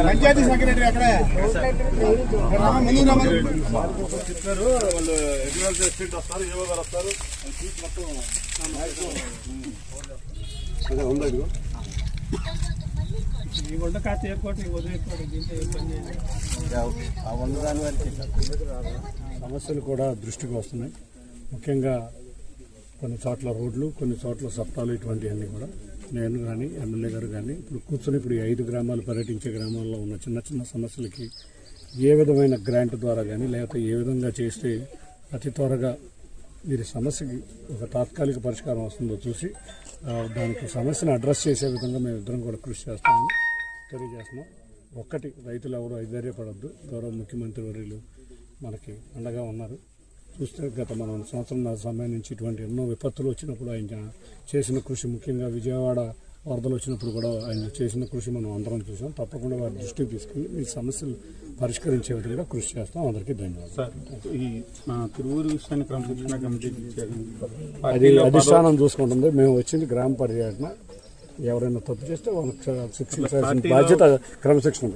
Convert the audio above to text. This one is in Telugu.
పంచాయతీ సెక్రటరీ అక్కడ రమ్మని, చెప్పారు వాళ్ళు అగ్రికల్చర్ ఎస్టేట్ వస్తారు ఏవో గారు వస్తారు అది మొత్తం అదే ఉందా ఇదిగో సమస్యలు కూడా దృష్టికి వస్తున్నాయి. ముఖ్యంగా కొన్ని చోట్ల రోడ్లు కొన్ని చోట్ల సప్తాలు ఇటువంటివన్నీ కూడా. నేను కానీ ఎమ్మెల్యే గారు కానీ ఇప్పుడు కూర్చొని ఇప్పుడు ఈ ఐదు గ్రామాలు పర్యటించే గ్రామాల్లో ఉన్న చిన్న చిన్న సమస్యలకి ఏ విధమైన గ్రాంట్ ద్వారా కానీ లేకపోతే ఏ విధంగా చేస్తే అతి త్వరగా వీరి సమస్యకి ఒక తాత్కాలిక పరిష్కారం వస్తుందో చూసి దానికి సమస్యను అడ్రస్ చేసే విధంగా మేము ఇద్దరం కూడా కృషి చేస్తాము తెలియజేస్తున్నాం. ఒక్కటి రైతులు ఎవరు ఐధైర్యపడద్దు గౌరవ ముఖ్యమంత్రి వర్యులు మనకి అండగా ఉన్నారు. చూస్తే గత మనం సంవత్సరం సమయం నుంచి ఇటువంటి ఎన్నో విపత్తులు వచ్చినప్పుడు ఆయన చేసిన కృషి ముఖ్యంగా విజయవాడ వరదలు వచ్చినప్పుడు కూడా ఆయన చేసిన కృషి మనం అందరం చూసాం. తప్పకుండా వారి దృష్టికి తీసుకుని ఈ సమస్యలు పరిష్కరించే విధంగా కృషి చేస్తాం. అందరికీ ధన్యవాదాలు. సార్ ఈ తిరువురు విషయాన్ని క్రమశిక్షణ కమిటీ అది అధిష్టానం చూసుకుంటుంది. మేము వచ్చింది గ్రామ పర్యటన ఎవరైనా తప్పు చేస్తే వాళ్ళకి శిక్షించాల్సిన బాధ్యత క్రమశిక్షణ